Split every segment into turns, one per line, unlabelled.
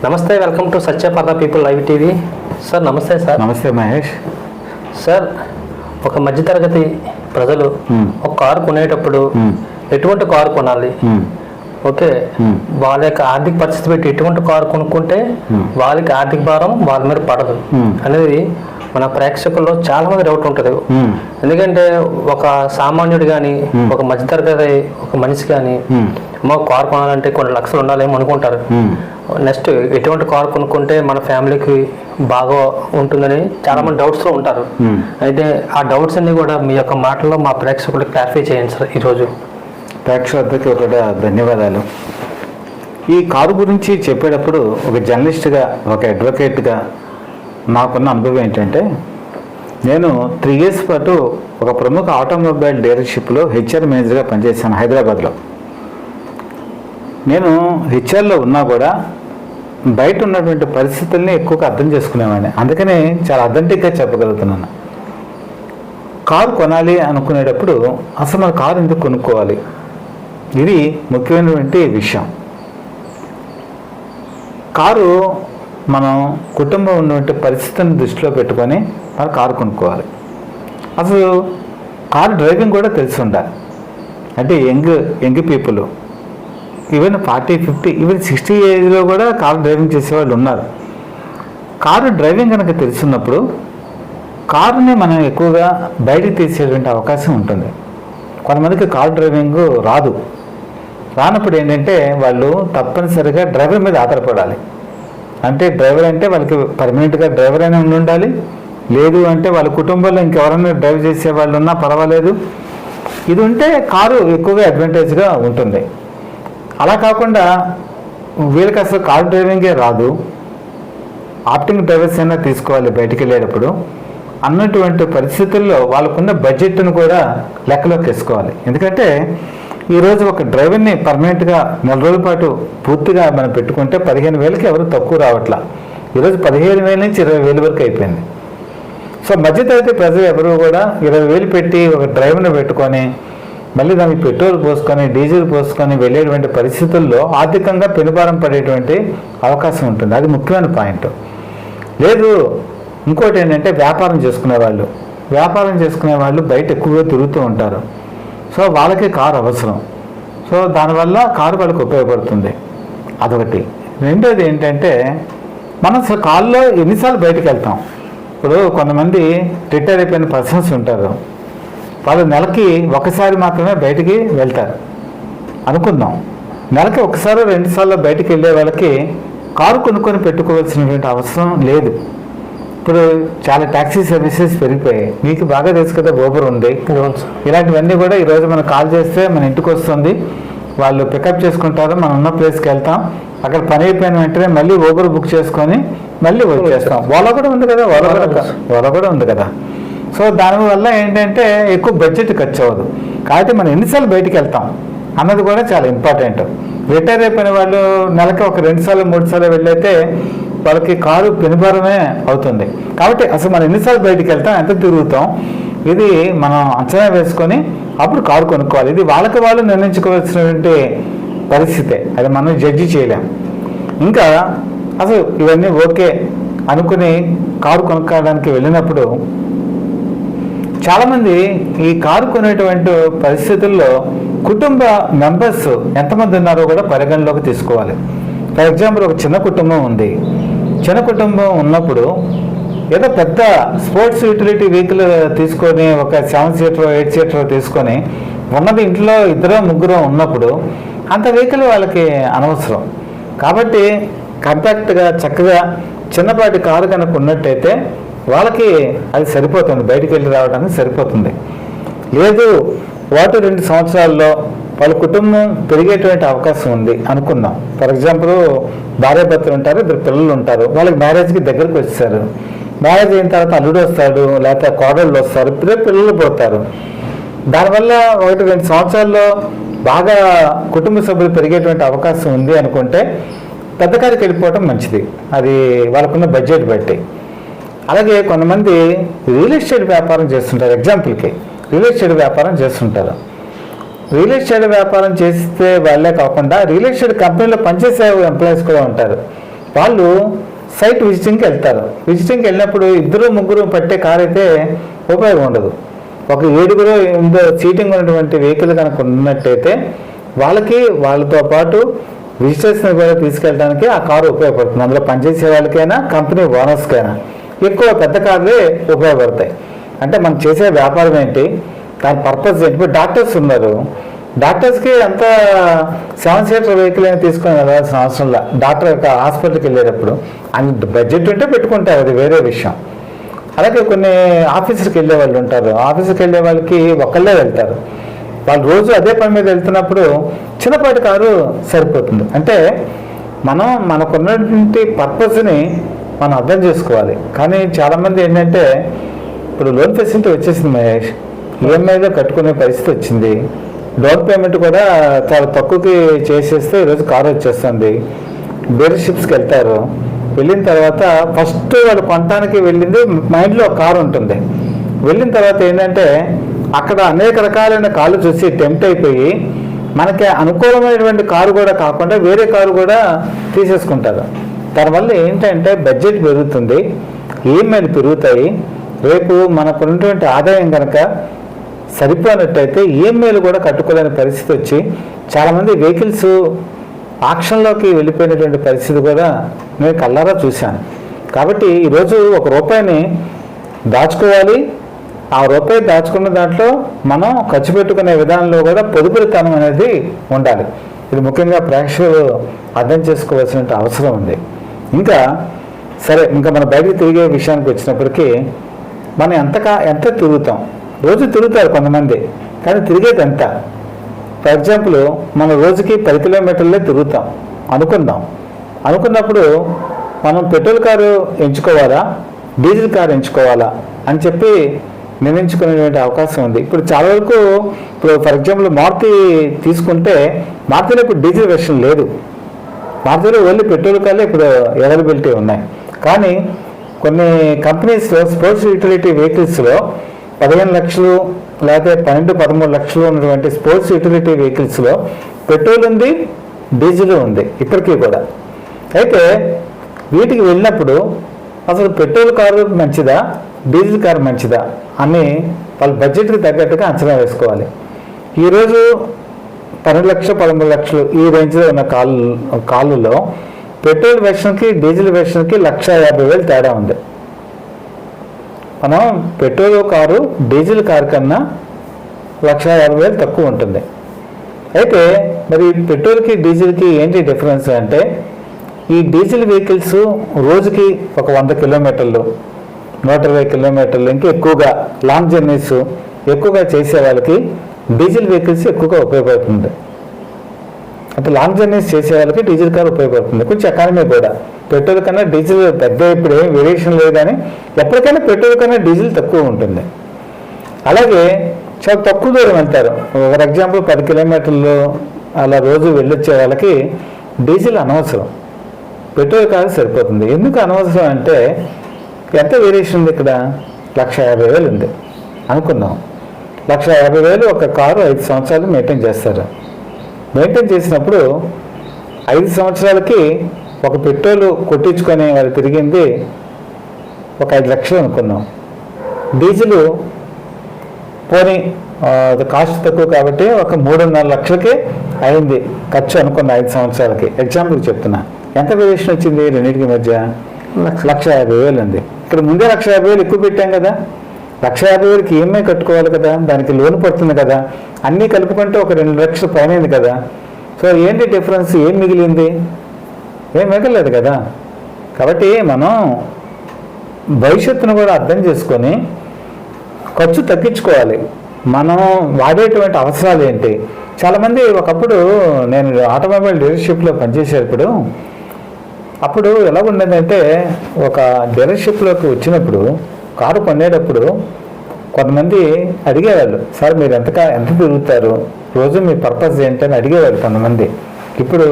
నమస్తే welcome to Satyaparna people live TV sir నమస్తే sir
నమస్తే మహేష్
సార్ ఒక మధ్యతరగతి ప్రజలు. ఒక కారు కొనేటప్పుడు. ఎటువంటి కారు కొనాలి ఓకే. వాళ్ళ యొక్క ఆర్థిక పరిస్థితి పెట్టి ఎటువంటి కారు కొనుక్కుంటే. వాళ్ళకి ఆర్థిక భారం వాళ్ళ మీద పడదు. అనేది మన ప్రేక్షకుల్లో చాలా మంది డౌట్ ఉంటుంది ఎందుకంటే ఒక సామాన్యుడు కానీ. ఒక మధ్యతరగతి ఒక మనిషి కానీ
ఉమ్,
మా కారు కొనాలంటే కొన్ని లక్షలు ఉండాలేమో అనుకుంటారు నెక్స్ట్ ఎటువంటి కార్ కొనుక్కుంటే మన ఫ్యామిలీకి బాగా ఉంటుందని చాలా మంది డౌట్స్లో ఉంటారు.
ఉమ్.
అయితే ఆ డౌట్స్ అన్ని కూడా మీ యొక్క మాటల్లో మా ప్రేక్షకులకు క్లారిఫై చేయండి సార్ ఈరోజు.
ప్రేక్షకులకి ఒకట ధన్యవాదాలు. ఈ కారు గురించి చెప్పేటప్పుడు ఒక జర్నలిస్ట్గా ఒక అడ్వకేట్గా నాకున్న అనుభవం ఏంటంటే నేను త్రీ ఇయర్స్ పాటు ఒక ప్రముఖ ఆటోమొబైల్ డీలర్షిప్లో హెచ్ఆర్ మేనేజర్గా పనిచేశాను హైదరాబాద్లో. నేను హెచ్ఆర్లో ఉన్నా కూడా బయట ఉన్నటువంటి పరిస్థితుల్ని ఎక్కువగా అర్థం చేసుకునేవాడిని. అందుకనే చాలా అథెంటిక్గా చెప్పగలుగుతున్నాను. కారు కొనాలి అనుకునేటప్పుడు అసలు మన కారు ఎందుకు కొనుక్కోవాలి? ఇది ముఖ్యమైనటువంటి విషయం. కారు మనం కుటుంబం ఉన్నటువంటి పరిస్థితిని దృష్టిలో పెట్టుకొని మనం కారు కొనుక్కోవాలి. అసలు కారు డ్రైవింగ్ కూడా తెలిసి ఉండాలి. అంటే young young people. Even forty fifty even sixty ఏజ్లో కూడా కారు డ్రైవింగ్ చేసేవాళ్ళు ఉన్నారు. కారు డ్రైవింగ్ కనుక తెలుసున్నప్పుడు కారుని మనం ఎక్కువగా బయటకు తీసేటువంటి అవకాశం ఉంటుంది. కొంతమందికి కారు డ్రైవింగ్ రాదు. రానప్పుడు ఏంటంటే వాళ్ళు తప్పనిసరిగా డ్రైవర్ మీద ఆధారపడాలి. అంటే డ్రైవర్ అంటే వాళ్ళకి పర్మనెంట్గా డ్రైవర్ అయినా ఉండి ఉండాలి. లేదు అంటే వాళ్ళ కుటుంబంలో ఇంకెవరైనా డ్రైవ్ చేసే వాళ్ళు ఉన్నా పర్వాలేదు. ఇది ఉంటే కారు ఎక్కువగా అడ్వాంటేజ్గా ఉంటుంది. అలా కాకుండా వీళ్ళకి అసలు కారు డ్రైవింగే రాదు. ఆప్టింగ్ డ్రైవర్స్ అయినా తీసుకోవాలి బయటికి వెళ్ళేటప్పుడు. అన్నటువంటి పరిస్థితుల్లో వాళ్ళకున్న బడ్జెట్ను కూడా లెక్కలోకి వేసుకోవాలి. ఎందుకంటే ఈరోజు ఒక డ్రైవర్ని పర్మనెంట్గా నెల రోజుల పాటు పూర్తిగా మనం పెట్టుకుంటే పదిహేను వేలకి ఎవరు తక్కువ రావట్లా. ఈరోజు పదిహేను వేల నుంచి ఇరవై వేల వరకు అయిపోయింది. సో మధ్యతరగతి ప్రజలు ఎవరు కూడా ఇరవై వేలు పెట్టి ఒక డ్రైవర్ని పెట్టుకొని మళ్ళీ దానికి పెట్రోల్ పోసుకొని డీజిల్ పోసుకొని వెళ్ళేటువంటి పరిస్థితుల్లో ఆర్థికంగా పెనుభారం పడేటువంటి అవకాశం ఉంటుంది. అది ముఖ్యమైన పాయింట్. లేదు ఇంకోటి ఏంటంటే వ్యాపారం చేసుకునే వాళ్ళు. వ్యాపారం చేసుకునే వాళ్ళు బయట ఎక్కువగా తిరుగుతూ ఉంటారు. సో వాళ్ళకి కారు అవసరం. సో దానివల్ల కారు వాళ్ళకి ఉపయోగపడుతుంది. అదొకటి. రెండోది ఏంటంటే మనం అసలు కారులో ఎన్నిసార్లు బయటకు వెళ్తాం. ఇప్పుడు కొంతమంది రిటైర్ అయిపోయిన పర్సన్స్ ఉంటారు. వాళ్ళు నెలకి ఒకసారి మాత్రమే బయటికి వెళ్తారు. అనుకుందాం. నెలకి ఒకసారి రెండుసార్లు బయటికి వెళ్ళే వాళ్ళకి కారు కొనుక్కొని పెట్టుకోవాల్సినటువంటి అవసరం లేదు. ఇప్పుడు చాలా ట్యాక్సీ సర్వీసెస్ పెరిగిపోయాయి. మీకు బాగా తెలుసు కదా ఊబర్ ఉంది. ఇలాంటివన్నీ కూడా ఈరోజు మనం కాల్ చేస్తే మన ఇంటికి వస్తుంది. వాళ్ళు పికప్ చేసుకుంటారు. మనం ఉన్న ప్లేస్కి వెళ్తాం. అక్కడ పని అయిపోయిన వెంటనే మళ్ళీ ఊబర్ బుక్ చేసుకొని మళ్ళీ వచ్చేస్తాం. ఓలా కూడా ఉంది కదా ఓలా కూడా ఓలా కూడా ఉంది కదా. సో దానివల్ల ఏంటంటే ఎక్కువ బడ్జెట్ ఖర్చు అవ్వదు కాబట్టి మనం ఎన్నిసార్లు బయటికి వెళ్తాం అన్నది కూడా చాలా ఇంపార్టెంట్. రిటైర్ అయిపోయిన వాళ్ళు నెలకి ఒక రెండు సార్లు మూడు సార్లు వెళ్ళైతే వాళ్ళకి కారు పెనుభారమే అవుతుంది. కాబట్టి అసలు మనం ఎన్నిసార్లు బయటికి వెళ్తాం ఎంత తిరుగుతాం ఇది మనం అంచనా వేసుకొని అప్పుడు కారు కొనుక్కోవాలి. ఇది వాళ్ళకి వాళ్ళు నిర్ణయించుకోవాల్సినటువంటి పరిస్థితే. అది మనం జడ్జి చేయలేం. ఇంకా అసలు ఇవన్నీ ఓకే అనుకుని కారు కొనుక్కోవడానికి వెళ్ళినప్పుడు చాలామంది ఈ కారు కొనేటువంటి పరిస్థితుల్లో కుటుంబ మెంబర్స్ ఎంతమంది ఉన్నారో కూడా పరిగణలోకి తీసుకోవాలి. ఫర్ ఎగ్జాంపుల్ ఒక చిన్న కుటుంబం ఉంది. చిన్న కుటుంబం ఉన్నప్పుడు ఏదో పెద్ద స్పోర్ట్స్ యూటిలిటీ వెహికల్ తీసుకొని ఒక సెవెన్ సీటర్ ఎయిట్ సీటర్ తీసుకొని ఉన్నది ఇంట్లో ఇద్దరు ముగ్గురు ఉన్నప్పుడు అంత వెహికల్ వాళ్ళకి అనవసరం. కాబట్టి కంపాక్ట్గా చక్కగా చిన్నపాటి కారు కనుక ఉన్నట్టయితే వాళ్ళకి అది సరిపోతుంది. బయటికి వెళ్ళి రావడానికి సరిపోతుంది. లేదు వాటి రెండు సంవత్సరాల్లో వాళ్ళ కుటుంబం పెరిగేటువంటి అవకాశం ఉంది అనుకుందాం. ఫర్ ఎగ్జాంపుల్ భార్యాభర్తలు ఉంటారు ఇద్దరు పిల్లలు ఉంటారు. వాళ్ళకి మ్యారేజ్కి దగ్గరకు వచ్చేసారు మ్యారేజ్ అయిన తర్వాత అల్లుడు వస్తాడు లేకపోతే కోడళ్ళు వస్తారు ఇప్పుడే పిల్లలు పోతారు దానివల్ల ఒకటి రెండు సంవత్సరాల్లో బాగా కుటుంబ సభ్యులు పెరిగేటువంటి అవకాశం ఉంది అనుకుంటే పెద్ద వెళ్ళిపోవటం వెళ్ళిపోవడం మంచిది. అది వాళ్ళకున్న బడ్జెట్ బట్టి. అలాగే కొంతమంది రియల్ ఎస్టేట్ వ్యాపారం చేస్తుంటారు. ఎగ్జాంపుల్కి రియల్ ఎస్టేట్ వ్యాపారం చేస్తుంటారు. రియల్ ఎస్టేట్ వ్యాపారం చేస్తే వాళ్ళే కాకుండా రియల్ ఎస్టేట్ కంపెనీలో పనిచేసే ఎంప్లాయీస్ కూడా ఉంటారు. వాళ్ళు సైట్ విజిటింగ్కి వెళ్తారు. విజిటింగ్కి వెళ్ళినప్పుడు ఇద్దరు ముగ్గురు పట్టే కార్ అయితే ఉపయోగం ఉండదు. ఒక ఏడుగురు ఎనిమిదో సీటింగ్ ఉన్నటువంటి వెహికల్ కనుక ఉన్నట్టయితే వాళ్ళకి వాళ్ళతో పాటు విజిటర్స్ని కూడా తీసుకెళ్ళడానికి ఆ కారు ఉపయోగపడుతుంది. అందులో పనిచేసే వాళ్ళకైనా కంపెనీ ఓనర్స్కైనా ఎక్కువ పెద్ద కార్లే ఉపయోగపడతాయి. అంటే మనం చేసే వ్యాపారం ఏంటి? దాని పర్పస్ ఏంటి? డాక్టర్స్ ఉన్నారు. డాక్టర్స్కి అంత సెవెన్ సీటర్ వెహికల్ అయినా తీసుకొని వెళ్ళాల్సిన అవసరం లేదు డాక్టర్ యొక్క హాస్పిటల్కి వెళ్ళేటప్పుడు అండ్ బడ్జెట్ ఉంటే పెట్టుకుంటారు అది వేరే విషయం. అలాగే కొన్ని ఆఫీసులకు వెళ్ళే వాళ్ళు ఉంటారు. ఆఫీసుకి వెళ్ళే వాళ్ళకి ఒకళ్ళే వెళ్తారు. వాళ్ళు రోజు అదే పని మీద వెళ్తున్నప్పుడు చిన్నపాటి కారు సరిపోతుంది. అంటే మనం మనకున్నటువంటి పర్పస్ని మనం అర్థం చేసుకోవాలి. కానీ చాలామంది ఏంటంటే ఇప్పుడు లోన్ ఫెసిలిటీ వచ్చేసింది మహేష్. ఈఎంఐలో కట్టుకునే పరిస్థితి వచ్చింది. డౌన్ పేమెంట్ కూడా చాలా తక్కువకి చేసేస్తే ఈరోజు కారు వచ్చేస్తుంది. డీలర్షిప్స్కి వెళ్తారు. వెళ్ళిన తర్వాత ఫస్ట్ వాళ్ళు కొనటానికి వెళ్ళింది మైండ్లో ఒక కారు ఉంటుంది. వెళ్ళిన తర్వాత ఏంటంటే అక్కడ అనేక రకాలైన కార్లు చూసి టెంప్ట్ అయిపోయి మనకి అనుకూలమైనటువంటి కారు కూడా కాకుండా వేరే కారు కూడా తీసేసుకుంటారు. దానివల్ల ఏంటంటే బడ్జెట్ పెరుగుతుంది ఈఎంఐలు పెరుగుతాయి రేపు మనకు ఉన్నటువంటి ఆదాయం కనుక సరిపోయినట్టయితే ఈఎంఐలు కూడా కట్టుకోలేని పరిస్థితి వచ్చి చాలామంది వెహికల్స్ ఆక్షన్లోకి వెళ్ళిపోయినటువంటి పరిస్థితి కూడా నేను కళ్ళారా చూశాను. కాబట్టి ఈరోజు ఒక రూపాయిని దాచుకోవాలి. ఆ రూపాయి దాచుకున్న దాంట్లో మనం ఖర్చు పెట్టుకునే విధానంలో కూడా పొదుపులతనం అనేది ఉండాలి. ఇది ముఖ్యంగా ప్రేక్షకులు అర్థం చేసుకోవాల్సిన అవసరం ఉంది. ఇంకా సరే ఇంకా మన బయటికి తిరిగే విషయానికి వచ్చినప్పటికీ మనం ఎంతకా ఎంత తిరుగుతాం? రోజు తిరుగుతారు కొంతమంది కానీ తిరిగేది ఎంత? ఫర్ ఎగ్జాంపుల్ మన రోజుకి పది కిలోమీటర్లే తిరుగుతాం. అనుకుందాం. అనుకున్నప్పుడు మనం పెట్రోల్ కారు ఎంచుకోవాలా? డీజిల్ కారు ఎంచుకోవాలా? అని చెప్పి నిర్ణయించుకునేటువంటి అవకాశం ఉంది. ఇప్పుడు చాలా వరకు ఇప్పుడు ఫర్ ఎగ్జాంపుల్ మారుతి తీసుకుంటే మారుతిలో ఇప్పుడు డీజిల్ వెర్షన్ లేదు. మారుతిలో ఓన్లీ పెట్రోల్ కార్లే ఇప్పుడు అవైలబిలిటీ ఉన్నాయి. కానీ కొన్ని కంపెనీస్లో స్పోర్ట్స్ యూటిలిటీ వెహికల్స్లో పదిహేను లక్షలు లేకపోతే పన్నెండు పదమూడు లక్షలు ఉన్నటువంటి స్పోర్ట్స్ యూటిలిటీ వెహికల్స్లో పెట్రోల్ ఉంది డీజిల్ ఉంది ఇప్పటికీ కూడా. అయితే వీటికి వెళ్ళినప్పుడు అసలు పెట్రోల్ కారు మంచిదా డీజిల్ కారు మంచిదా అని వాళ్ళ బడ్జెట్కి తగ్గట్టుగా అంచనా వేసుకోవాలి. ఈరోజు పన్నెండు లక్షలు పదమూడు లక్షలు ఈ రేంజ్లో ఉన్న కాళ్ళు కాలులో పెట్రోల్ వెర్షన్కి డీజిల్ వెర్షన్కి లక్ష యాభై వేలు తేడా ఉంది. మనం పెట్రోల్ కారు డీజిల్ కారు కన్నా లక్ష యాభై వేలు తక్కువ ఉంటుంది. అయితే మరి పెట్రోల్కి డీజిల్కి ఏంటి డిఫరెన్స్ అంటే ఈ డీజిల్ వెహికల్స్ రోజుకి ఒక వంద కిలోమీటర్లు నూట ఇరవై కిలోమీటర్లు ఇంకా ఎక్కువగా లాంగ్ జర్నీస్ ఎక్కువగా చేసే వాళ్ళకి డీజిల్ వెహికల్స్ ఎక్కువగా ఉపయోగపడుతుంది. అంటే లాంగ్ జర్నీస్ చేసే వాళ్ళకి డీజిల్ కార్ ఉపయోగపడుతుంది. కొంచెం ఎకానమీ కూడా. పెట్రోల్ కన్నా డీజిల్ పెద్ద ఇప్పుడు ఏం వేరియేషన్ లేదు కానీ ఎప్పటికైనా పెట్రోల్ కన్నా డీజిల్ తక్కువ ఉంటుంది. అలాగే చాలా తక్కువ దూరం వెళ్తారు ఫర్ ఎగ్జాంపుల్ పది కిలోమీటర్లు అలా రోజు వెళ్ళొచ్చే వాళ్ళకి డీజిల్ అనవసరం. పెట్రోల్ కార్ సరిపోతుంది. ఎందుకు అనవసరం అంటే ఎంత వేరియేషన్ ఉంది ఇక్కడ? లక్ష యాభై వేలు ఉంది. అనుకుందాం. లక్ష యాభై వేలు ఒక కారు ఐదు సంవత్సరాలు మెయింటైన్ చేస్తారు. మెయింటైన్ చేసినప్పుడు ఐదు సంవత్సరాలకి ఒక పెట్రోల్ కొట్టించుకొని వాళ్ళు తిరిగింది ఒక ఐదు లక్షలు అనుకున్నాం. డీజిల్ పోనీ కాస్ట్ తక్కువ కాబట్టి ఒక మూడున్నర లక్షలకే అయింది ఖర్చు అనుకున్న ఐదు సంవత్సరాలకి. ఎగ్జాంపుల్ చెప్తున్నా. ఎంత వేరియేషన్ వచ్చింది రెండింటికి మధ్య? లక్ష. యాభై వేలు ఉంది ఇక్కడ ముందే లక్ష యాభై వేలు ఎక్కువ పెట్టాం కదా? లక్ష యాభై వేలకి ఈఎంఐ కట్టుకోవాలి కదా దానికి లోన్ పడుతుంది కదా అన్నీ కలుపుకుంటే ఒక రెండు లక్షలు పైన కదా. సో ఏంటి డిఫరెన్స్? ఏం మిగిలింది? ఏం మిగలేదు కదా. కాబట్టి మనం భవిష్యత్తును కూడా అర్థం చేసుకొని ఖర్చు తగ్గించుకోవాలి. మనం వాడేటువంటి అవసరాలు ఏంటి? చాలామంది ఒకప్పుడు నేను ఆటోమొబైల్ డీలర్షిప్లో పనిచేసేటప్పుడు అప్పుడు ఎలా ఉండేదంటే ఒక డీలర్షిప్లోకి వచ్చినప్పుడు కారు కొనేటప్పుడు కొంతమంది అడిగేవాళ్ళు సార్ మీరు ఎంత ఎంత తిరుగుతారు? రోజు మీ పర్పస్ ఏంటని అడిగేవాళ్ళు కొంతమంది. ఇప్పుడు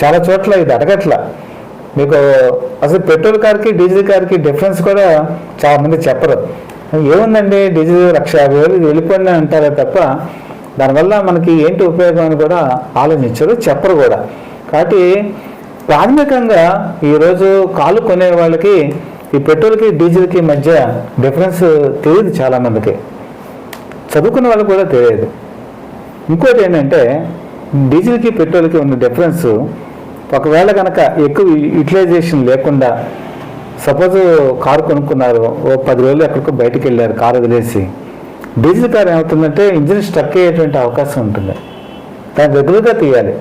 చాలా చోట్ల ఇది అడగట్ల. మీకు అసలు పెట్రోల్ కార్కి డీజిల్ కార్కి డిఫరెన్స్ కూడా చాలామంది చెప్పరు. ఏముందండి? డీజిల్ లక్ష యాభై వేలు ఇది అంటారే తప్ప దానివల్ల మనకి ఏంటి ఉపయోగం అని కూడా ఆలోచించరు చెప్పరు కూడా. కాబట్టి ప్రాథమికంగా ఈరోజు కాలు కొనే వాళ్ళకి ఈ పెట్రోల్కి డీజిల్కి మధ్య డిఫరెన్స్ తెలియదు చాలామందికి. చదువుకున్న వాళ్ళకి కూడా తెలియదు ఇంకోటి ఏంటంటే డీజిల్కి పెట్రోల్కి ఉన్న డిఫరెన్స్ ఒకవేళ కనుక ఎక్కువ యూటిలైజేషన్ లేకుండా సపోజ్ కారు కొనుక్కున్నారు ఓ పది రోజులు ఎక్కడికో బయటికి వెళ్ళారు కారు వదిలేసి. డీజిల్ కార్ ఏమవుతుందంటే ఇంజిన్ స్ట్రక్ అయ్యేటువంటి అవకాశం ఉంటుంది. దాన్ని రెగ్యులర్గా తీయాలి.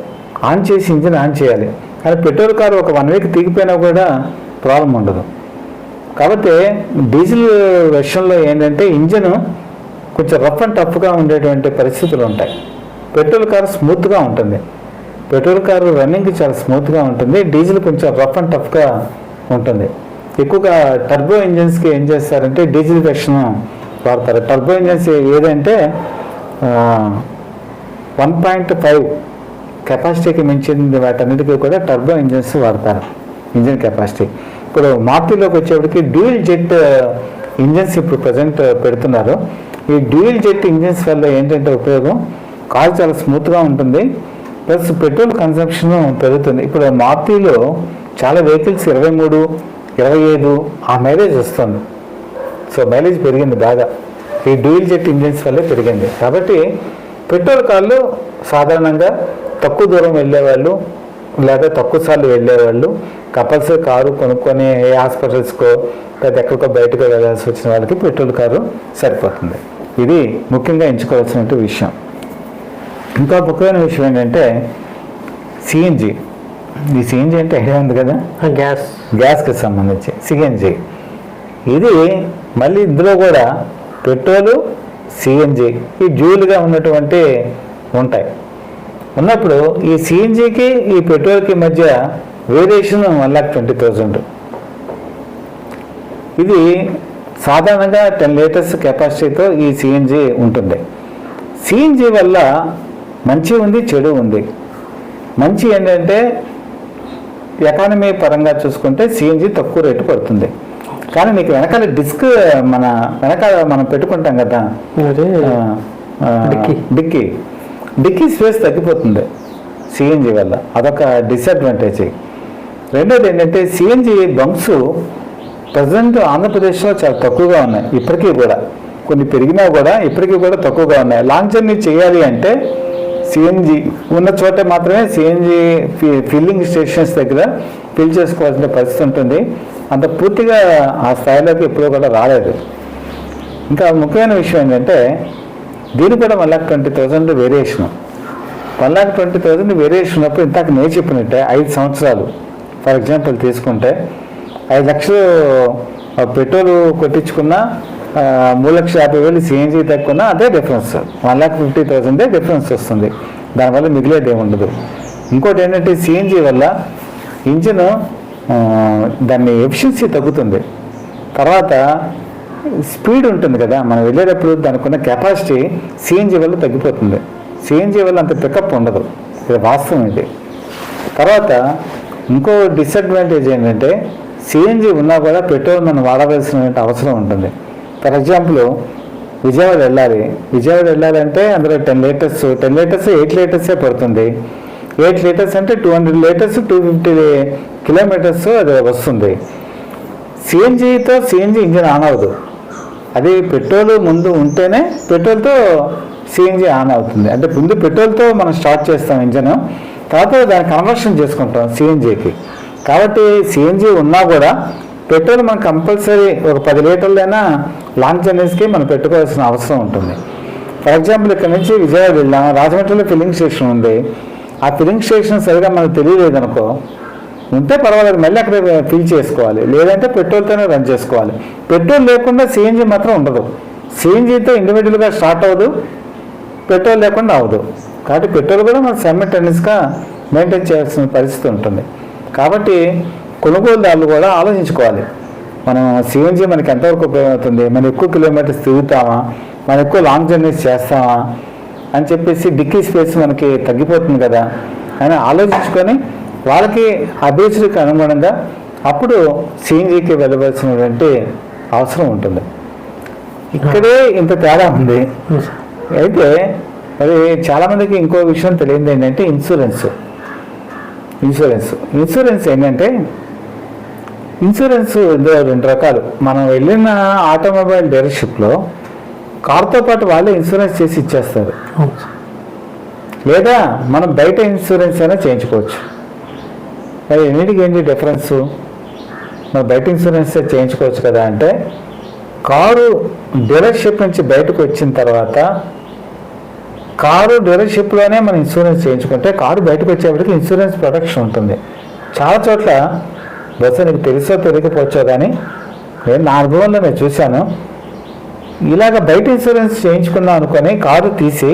ఆన్ చేసి ఇంజిన్ ఆన్ చేయాలి. కానీ పెట్రోల్ కారు ఒక వన్ వీక్ తీగిపోయినా కూడా ప్రాబ్లం ఉండదు. కాబట్టి డీజిల్ విషయంలో ఏంటంటే ఇంజన్ కొంచెం రఫ్ అండ్ టఫ్గా ఉండేటువంటి పరిస్థితులు ఉంటాయి. పెట్రోల్ కారు స్మూత్గా ఉంటుంది. పెట్రోల్ కారు రన్నింగ్ చాలా స్మూత్గా ఉంటుంది. డీజిల్ కొంచెం రఫ్ అండ్ టఫ్గా ఉంటుంది. ఎక్కువగా టర్బో ఇంజన్స్కి ఏం చేస్తారంటే డీజిల్ వెర్షన్ వాడతారు. టర్బో ఇంజన్స్ ఏదంటే వన్ పాయింట్ ఫైవ్ కెపాసిటీకి మించింది వాటన్నిటికీ కూడా టర్బో ఇంజన్స్ వాడతారు. Engine capacity. ఇప్పుడు మార్తిలోకి వచ్చేప్పటికి డ్యూయల్ జెట్ uh, ఇంజన్స్ ఇప్పుడు ప్రజెంట్ uh, పెడుతున్నారు. ఈ డ్యూయల్ జెట్ ఇంజన్స్ వల్ల ఏంటంటే ఉపయోగం? కారు చాలా స్మూత్గా ఉంటుంది. ప్లస్ పెట్రోల్ కన్సంప్షన్ పెరుగుతుంది. ఇప్పుడు మార్తిలో చాలా వెహికల్స్ ఇరవై మూడు ఇరవై ఐదు ఆ మైలేజ్ వస్తుంది. సో మైలేజ్ పెరిగింది బాగా. ఈ డ్యూయల్ జెట్ ఇంజిన్స్ వల్లే పెరిగింది. కాబట్టి పెట్రోల్ కార్లు సాధారణంగా తక్కువ దూరం వెళ్ళే వాళ్ళు లేదా తక్కువ సార్లు వెళ్ళేవాళ్ళు. కంపల్సరీ కారు కొనుక్కొని ఏ హాస్పిటల్స్కో లేదా ఎక్కడికో బయటకు వెళ్ళాల్సి వచ్చిన వాళ్ళకి పెట్రోల్ కారు సరిపోతుంది. ఇది ముఖ్యంగా ఎంచుకోవాల్సిన విషయం. ఇంకా ముఖ్యమైన విషయం ఏంటంటే సిఎన్జి ఈ సిఎన్జి అంటే ఐడియా ఉంది కదా?
గ్యాస్.
గ్యాస్కి సంబంధించి సిఎన్జి ఇది మళ్ళీ ఇందులో కూడా పెట్రోలు సిఎన్జి ఈ డ్యూల్గా ఉన్నటువంటి ఉంటాయి. ఉన్నప్పుడు ఈ సిఎన్జికి ఈ పెట్రోల్కి మధ్య variation one lakh twenty thousand. ఇది సాధారణంగా టెన్ లీటర్స్ కెపాసిటీతో ఈ సిఎన్జి ఉంటుంది. సిఎన్జి వల్ల మంచి ఉంది చెడు ఉంది. మంచి ఏంటంటే ఎకానమీ పరంగా చూసుకుంటే సిఎన్జి తక్కువ రేటు పడుతుంది. కానీ నీకు వెనకాల డిస్క్ మన వెనకాల మనం పెట్టుకుంటాం కదా?
డిక్కీ.
డిక్కీ స్పేస్ తగ్గిపోతుంది సిఎన్జి వల్ల. అదొక డిసడ్వాంటేజ్ రెండోది ఏంటంటే సిఎన్జి బంక్స్ ప్రజెంట్ ఆంధ్రప్రదేశ్లో చాలా తక్కువగా ఉన్నాయి. ఇప్పటికీ కూడా. కొన్ని పెరిగినా కూడా ఇప్పటికీ కూడా తక్కువగా ఉన్నాయి. లాంగ్ జర్నీ చేయాలి అంటే సిఎన్జి ఉన్న చోట మాత్రమే సిఎన్జి ఫిల్లింగ్ స్టేషన్స్ దగ్గర ఫిల్ చేసుకోవాల్సిన పరిస్థితి ఉంటుంది. అంత పూర్తిగా ఆ స్థాయిలోకి ఎప్పుడూ కూడా రాలేదు. ఇంకా ముఖ్యమైన విషయం ఏంటంటే దీని కూడా one lakh twenty thousand variation. One lakh twenty thousand variation ఉన్నప్పుడు ఇంతకు నేను చెప్పినట్టే ఐదు సంవత్సరాలు. ఫర్ ఎగ్జాంపుల్ తీసుకుంటే ఐదు లక్షలు ఆ, పెట్రోల్ కొట్టించుకున్నా మూడు లక్షల యాభై వేలు సిఎన్జీ తక్కువ అదే డిఫరెన్స్. వన్ లాక్ ఫిఫ్టీ థౌసండే డిఫరెన్స్ వస్తుంది. దానివల్ల మిగిలేది ఏముండదు ఇంకోటి ఏంటంటే సిఎన్జీ వల్ల ఇంజిన్ దాన్ని ఎఫిషియన్సీ తగ్గుతుంది. తర్వాత స్పీడ్ ఉంటుంది కదా మనం వెళ్ళేటప్పుడు దానికున్న కెపాసిటీ సిఎన్జి వల్ల తగ్గిపోతుంది. సిఎన్జి వల్ల అంత పికప్ ఉండదు. ఇది వాస్తవం ఇది. తర్వాత ఇంకో డిసడ్వాంటేజ్ ఏంటంటే సిఎన్జి ఉన్నా కూడా పెట్రోల్ మనం వాడవలసిన అవసరం ఉంటుంది. ఫర్ ఎగ్జాంపుల్ విజయవాడ వెళ్ళాలి. విజయవాడ వెళ్ళాలంటే అందులో ten litres ten litres eight లీటర్సే పడుతుంది. ఎయిట్ లీటర్స్ అంటే two hundred litres two fifty kilometres అది వస్తుంది. సిఎన్జితో సిఎన్జి ఇంజిన్ ఆన్ అవ్వదు. అది పెట్రోల్ ముందు ఉంటేనే పెట్రోల్తో సిఎన్జి ఆన్ అవుతుంది. అంటే ముందు పెట్రోల్తో మనం స్టార్ట్ చేస్తాం ఇంజన్ తర్వాత దాన్ని కన్వర్షన్ చేసుకుంటాం సిఎన్జికి కాబట్టి సిఎన్జి ఉన్నా కూడా పెట్రోల్ మనం కంపల్సరీ ఒక పది లీటర్లైనా లాంగ్ జర్నీస్కి మనం పెట్టుకోవాల్సిన అవసరం ఉంటుంది. ఫర్ ఎగ్జాంపుల్ ఇక్కడ నుంచి విజయవాడ వెళ్ళాం. రాజమండ్రిలో ఫిల్లింగ్ స్టేషన్ ఉంది. ఆ ఫిల్లింగ్ స్టేషన్ సరిగా మనకు తెలియలేదనుకో ఉంటే పర్వాలేదు మళ్ళీ అక్కడ ఫిల్ చేసుకోవాలి. లేదంటే పెట్రోల్తోనే రన్ చేసుకోవాలి. పెట్రోల్ లేకుండా సిఎన్జి మాత్రం ఉండదు. సిఎన్జితో ఇండివిజువల్గా స్టార్ట్ అవ్వదు పెట్రోల్ లేకుండా అవ్వదు. కాబట్టి పెట్రోల్ కూడా మనం సెమిటెన్స్గా మెయింటైన్ చేయాల్సిన పరిస్థితి ఉంటుంది. కాబట్టి కొనుగోలుదారులు కూడా ఆలోచించుకోవాలి. మనం సిఎన్జి మనకి ఎంతవరకు ఉపయోగపడుతుంది మనం ఎక్కువ కిలోమీటర్స్ తిరుగుతామా? మనం ఎక్కువ లాంగ్ జర్నీస్ చేస్తామా? అని చెప్పేసి డిక్కీ స్పేస్ మనకి తగ్గిపోతుంది కదా. అని ఆలోచించుకొని వాళ్ళకి అభిరుచులకు అనుగుణంగా అప్పుడు సిఎన్జికి వెళ్ళవలసినటువంటి అవసరం ఉంటుంది. ఇక్కడే ఇంత తేడా ఉంది. అయితే మరి చాలామందికి ఇంకో విషయం తెలియదు ఏంటంటే ఇన్సూరెన్స్. ఇన్సూరెన్స్. ఇన్సూరెన్స్ ఏంటంటే ఇన్సూరెన్స్ రెండు రకాలు. మనం వెళ్ళిన ఆటోమొబైల్ డీలర్షిప్లో కార్తో పాటు వాళ్ళే ఇన్సూరెన్స్ చేసి ఇచ్చేస్తారు. లేదా మనం బయట ఇన్సూరెన్స్ అయినా చేయించుకోవచ్చు. మరి ఎన్నిటికి ఏంటి డిఫరెన్స్? మరి బయట ఇన్సూరెన్స్ చేయించుకోవచ్చు కదా అంటే కారు డీలర్షిప్ నుంచి బయటకు వచ్చిన తర్వాత కారు డీలర్షిప్లోనే మనం ఇన్సూరెన్స్ చేయించుకుంటే కారు బయటకు వచ్చేప్పటికి ఇన్సూరెన్స్ ప్రొటెక్షన్ ఉంటుంది. చాలా చోట్ల బహుశా నీకు తెలుసో తెలియకపోవచ్చో కానీ నేను నా అనుభవంలో నేను చూశాను. ఇలాగ బయట ఇన్సూరెన్స్ చేయించుకుందాం అనుకొని కారు తీసి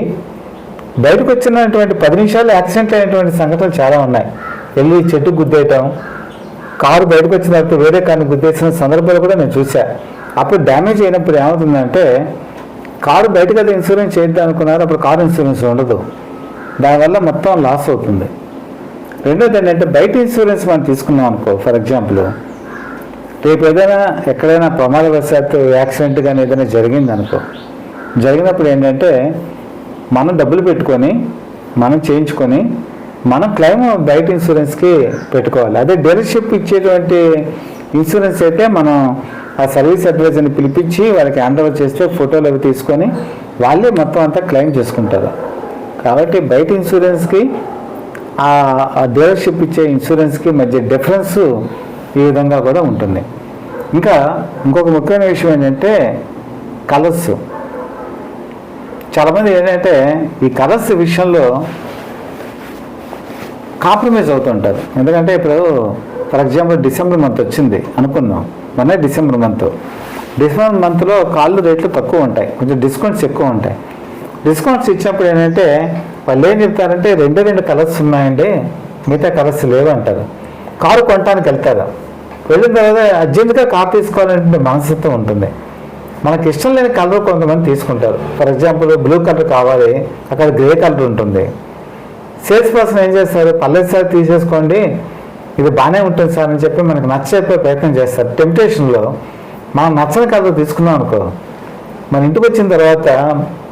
బయటకు వచ్చినటువంటి పది నిమిషాలు యాక్సిడెంట్ అయినటువంటి సంఘటనలు చాలా ఉన్నాయి. వెళ్ళి చెట్టు గుద్దేయటం కారు బయటకు వచ్చిన తర్వాత వేరే కార్ని గుద్దేసిన సందర్భాలు కూడా నేను చూసా అప్పుడు డ్యామేజ్ అయినప్పుడు ఏమవుతుందంటే కారు బయటకు వెళ్ళి ఇన్సూరెన్స్ చేద్దాం అనుకున్నారు అప్పుడు కారు ఇన్సూరెన్స్ ఉండదు. దానివల్ల మొత్తం లాస్ అవుతుంది. రెండోది ఏంటంటే బయట ఇన్సూరెన్స్ మనం తీసుకున్నాం అనుకో ఫర్ ఎగ్జాంపుల్ రేపు ఏదైనా ఎక్కడైనా ప్రమాదవశాత్తు యాక్సిడెంట్ కానీ ఏదైనా జరిగింది అనుకో. జరిగినప్పుడు ఏంటంటే మనం డబ్బులు పెట్టుకొని మనం చేయించుకొని మనం క్లెయిమ్ బయట ఇన్సూరెన్స్కి పెట్టుకోవాలి. అదే డీలర్షిప్ ఇచ్చేటువంటి ఇన్సూరెన్స్ అయితే మనం ఆ సర్వీస్ అడ్వైజర్ని పిలిపించి వాళ్ళకి హ్యాండ్ ఓవర్ చేస్తే ఫోటోలు అవి తీసుకొని వాళ్ళే మొత్తం అంతా క్లెయిమ్ చేసుకుంటారు. కాబట్టి బయట ఇన్సూరెన్స్కి ఆ డీలర్షిప్ ఇచ్చే ఇన్సూరెన్స్కి మధ్య డిఫరెన్స్ ఈ విధంగా కూడా ఉంటుంది. ఇంకా ఇంకొక ముఖ్యమైన విషయం ఏంటంటే కలర్స్. చాలామంది ఏంటంటే ఈ కలర్స్ విషయంలో కాంప్రమైజ్ అవుతుంటారు ఎందుకంటే ఇప్పుడు ఫర్ ఎగ్జాంపుల్ డిసెంబర్ మంత్ వచ్చింది అనుకుందాం. మన డిసెంబర్ మంత్. డిసెంబర్ మంత్లో కాళ్ళు రేట్లు తక్కువ ఉంటాయి. కొంచెం డిస్కౌంట్స్ ఎక్కువ ఉంటాయి. డిస్కౌంట్స్ ఇచ్చినప్పుడు ఏంటంటే వాళ్ళు ఏం చెప్తారంటే రెండే రెండు కలర్స్ ఉన్నాయండి మిగతా కలర్స్ లేవు అంటారు. కారు కొనడానికి వెళ్తారు. వెళ్ళిన తర్వాత అర్జెంటుగా కారు తీసుకోవాలంటే మనస్తత్వం ఉంటుంది. మనకి ఇష్టం లేని కలర్ కొంతమంది తీసుకుంటారు. ఫర్ ఎగ్జాంపుల్ బ్లూ కలర్ కావాలి అక్కడ గ్రే కలర్ ఉంటుంది. సేల్స్ పర్సన్ ఏం చేస్తారు? పర్లేదు సార్ తీసేసుకోండి. ఇది బాగానే ఉంటుంది సార్ అని చెప్పి మనకు నచ్చ ప్రయత్నం చేస్తారు. టెంప్టేషన్లో మనం నచ్చని కలర్ తీసుకున్నాం అనుకో మన ఇంటికి వచ్చిన తర్వాత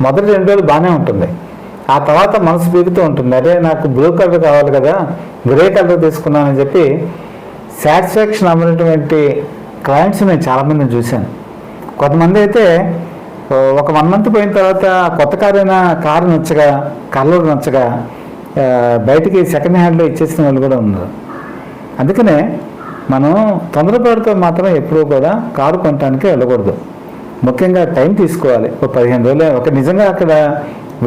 మొదటి రెండు రోజులు బాగానే ఉంటుంది. ఆ తర్వాత మనసు పీకుతూ ఉంటుంది. అరే నాకు బ్లూ కలర్ కావాలి కదా గ్రే కలర్ తీసుకున్నానని చెప్పి సాటిస్ఫాక్షన్ అమ్మినటువంటి క్లయింట్స్ నేను చాలామందిని చూశాను. కొంతమంది అయితే ఒక వన్ మంత్ పోయిన తర్వాత కొత్త కారైనా కారు నచ్చగా కలర్ నచ్చగా బయటికి సెకండ్ హ్యాండ్లో ఇచ్చేసిన వాళ్ళు కూడా ఉన్నారు. అందుకనే మనం తొందరపాటుతో మాత్రం ఎప్పుడూ కూడా కారు కొనడానికి వెళ్ళకూడదు. ముఖ్యంగా టైం తీసుకోవాలి. ఒక పదిహేను రోజులు ఒక నిజంగా అక్కడ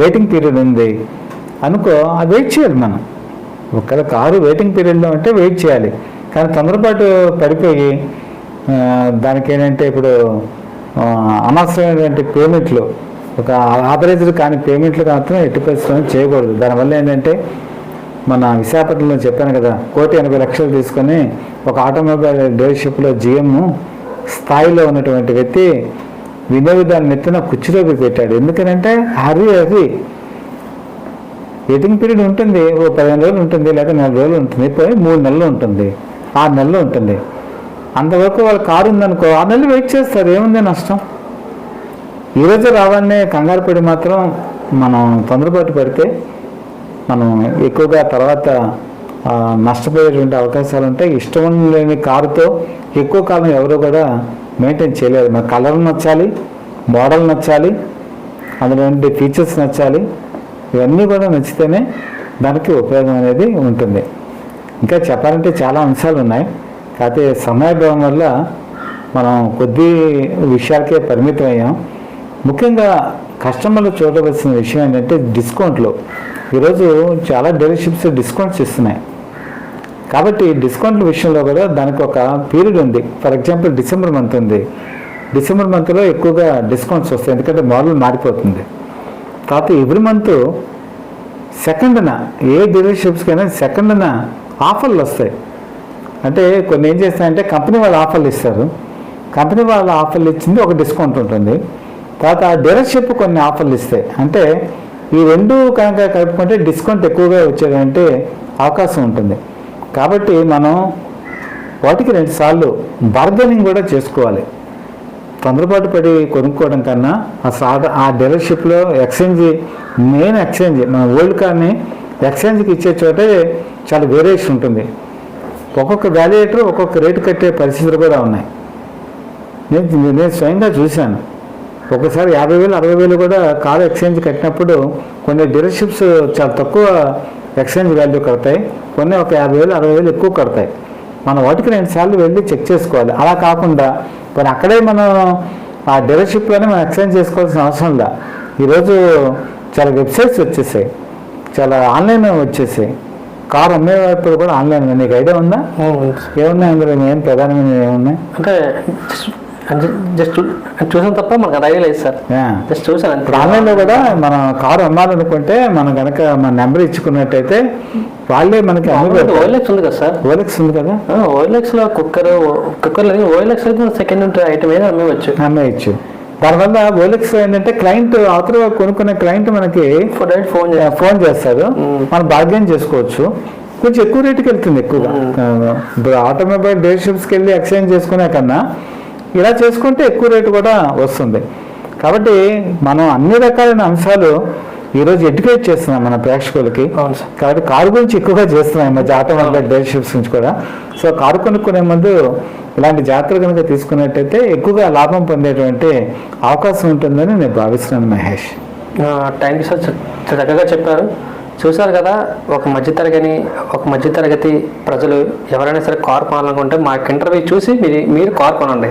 వెయిటింగ్ పీరియడ్ ఉంది అనుకో అది వెయిట్ చేయాలి మనం. ఒకవేళ కారు వెయిటింగ్ పీరియడ్లో ఉంటే వెయిట్ చేయాలి. కానీ తొందరపాటు పడిపోయి దానికి ఏంటంటే ఇప్పుడు అనవసరమైనటువంటి పేమెంట్లు ఒక ఆథరైజ్డ్ కాని పేమెంట్లు మాత్రం ఎట్టి పరిస్థితులు చేయకూడదు. దానివల్ల ఏంటంటే మన విశాఖపట్నంలో చెప్పాను కదా కోటి ఎనభై లక్షలు తీసుకొని ఒక ఆటోమొబైల్ డీలర్షిప్లో జిఎం స్థాయిలో ఉన్నటువంటి వ్యక్తి వినియోగదారుని ఎత్తున కుర్చీలోకి పెట్టాడు. ఎందుకనంటే హరి హరి. వెయిటింగ్ పీరియడ్ ఉంటుంది ఓ పదిహేను రోజులు ఉంటుంది లేదా నెల రోజులు ఉంటుంది పోయి మూడు నెలలు ఉంటుంది ఆరు నెలలు ఉంటుంది. అంతవరకు వాళ్ళ కారు ఉందనుకో ఆరు నెలలు వెయిట్ చేస్తారు ఏముంది నష్టం? ఈరోజు రావాలనే కంగారు పడి మాత్రం మనం తొందరపాటు పడితే మనం ఎక్కువగా తర్వాత నష్టపోయేటువంటి అవకాశాలు ఉంటాయి ఇష్టం లేని కారుతో ఎక్కువ కాలం ఎవరు కూడా మెయింటైన్ చేయలేరు మన కలర్ నచ్చాలి మోడల్ నచ్చాలి అందులో ఉండే ఫీచర్స్ నచ్చాలి ఇవన్నీ కూడా నచ్చితేనే దానికి ఉపయోగం అనేది ఉంటుంది. ఇంకా చెప్పాలంటే చాలా అంశాలు ఉన్నాయి కాకపోతే సమయాభావం వల్ల మనం కొద్ది విషయాలకే పరిమితం అయ్యాం ముఖ్యంగా కస్టమర్లు చూడవలసిన విషయం ఏంటంటే డిస్కౌంట్లు. ఈరోజు చాలా డీలర్షిప్స్ డిస్కౌంట్స్ ఇస్తున్నాయి. కాబట్టి డిస్కౌంట్ల విషయంలో కూడా దానికి ఒక పీరియడ్ ఉంది. ఫర్ ఎగ్జాంపుల్ డిసెంబర్ మంత్ ఉంది. డిసెంబర్ మంత్లో ఎక్కువగా డిస్కౌంట్స్ వస్తాయి. ఎందుకంటే మోడల్ మారిపోతుంది. తర్వాత ఎవ్రీ మంత్ సెకండ్న ఏ డీలర్షిప్స్కైనా సెకండ్న ఆఫర్లు వస్తాయి. అంటే కొన్ని ఏం చేస్తాయంటే కంపెనీ వాళ్ళు ఆఫర్లు ఇస్తారు. కంపెనీ వాళ్ళ ఆఫర్లు ఇచ్చింది ఒక డిస్కౌంట్ ఉంటుంది. తర్వాత ఆ డీలర్షిప్ కొన్ని ఆఫర్లు ఇస్తాయి. అంటే ఈ రెండు కనుక కలుపుకుంటే డిస్కౌంట్ ఎక్కువగా వచ్చేదంటే అవకాశం ఉంటుంది. కాబట్టి మనం వాటికి రెండు సార్లు బార్గెనింగ్ కూడా చేసుకోవాలి. తొందరపాటు పడి కొనుక్కోవడం కన్నా ఆ సాధ ఆ డీలర్షిప్లో ఎక్స్చేంజ్ మెయిన్ ఎక్స్చేంజ్ మన ఓల్డ్ కార్ని ఎక్స్చేంజ్కి ఇచ్చే చోటే చాలా వేరియేషన్ ఉంటుంది. ఒక్కొక్క వ్యాల్యుయేటర్ ఒక్కొక్క రేటు కట్టే పరిస్థితులు కూడా ఉన్నాయి. నేను నేను స్వయంగా చూశాను. ఒకసారి యాభై వేలు అరవై వేలు కూడా కారు ఎక్స్చేంజ్ కట్టినప్పుడు కొన్ని డీలర్షిప్స్ చాలా తక్కువ ఎక్స్చేంజ్ వాల్యూ కడతాయి. కొన్ని ఒక యాభై వేలు అరవై వేలు ఎక్కువ కడతాయి. మనం వాటికి రెండు సార్లు వెళ్ళి చెక్ చేసుకోవాలి. అలా కాకుండా మరి అక్కడే మనం ఆ డీలర్షిప్లోనే మనం ఎక్స్చేంజ్ చేసుకోవాల్సిన అవసరం లే. ఈరోజు చాలా వెబ్సైట్స్ వచ్చేసాయి. చాలా ఆన్లైన్ వచ్చేసాయి. కారు అమ్మేటప్పుడు కూడా ఆన్లైన్ నీకు ఐడియా ఉందా? ఏమున్నాయి అందులో? ఏం ప్రధానమైన ఏమున్నాయి?
అంటే జస్ట్ చూసాను తప్ప మనకు అది ఐడియా లేదు సార్. జస్ట్ చూసాను
ఇప్పుడు ఆన్లైన్లో కూడా మనం కారు అమ్మాలనుకుంటే మనం కనుక మన నెంబర్ ఇచ్చుకున్నట్టయితే వాళ్ళే మనకి
ఓఎల్ఎక్స్ ఉంది కదా సార్.
ఓలెక్స్ ఉంది కదా?
ఓఎల్ఎక్స్లో కుక్కర్ కుక్కర్ లేదు ఓఎల్ఎక్స్ అయితే సెకండ్ ఐటమ్ ఏదో అమ్మేవచ్చు
అమ్మేయచ్చు. దానివల్ల ఓలెక్స్ ఏంటంటే క్లయింట్ అవతల కొనుక్కునే క్లయింట్ మనకి
ఫోన్ ఫోన్ మ్మ్.
మనం బార్గెన్ చేసుకోవచ్చు. కొంచెం ఎక్కువ రేటుకి వెళ్తుంది ఎక్కువగా. ఇప్పుడు ఆటోమొబైల్ డీలర్షిప్స్కి వెళ్ళి ఎక్స్చేంజ్ చేసుకునే కన్నా ఇలా చేసుకుంటే ఎక్కువ రేటు కూడా వస్తుంది. కాబట్టి మనం అన్ని రకాలైన అంశాలు ఈరోజు ఎడ్యుకేట్ చేస్తున్నాం మన ప్రేక్షకులకి. కాబట్టి కారు గురించి ఎక్కువగా చేస్తున్నాం మధ్య ఆటోమొబైల్ డీలర్షిప్స్ నుంచి కూడా. సో కారు కొనుక్కునే ముందు ఇలాంటి జాగ్రత్తలు కనుక తీసుకున్నట్టయితే ఎక్కువగా లాభం పొందేటువంటి అవకాశం ఉంటుందని నేను భావిస్తున్నాను మహేష్.
Thank you sir. చక్కగా చెప్పారు. చూసారు కదా ఒక మధ్యతరగని ఒక మధ్యతరగతి ప్రజలు ఎవరైనా సరే కార్ కొనాలనుకుంటే మా ఇంటర్వ్యూ చూసి మీరు మీరు కార్ కొనండి.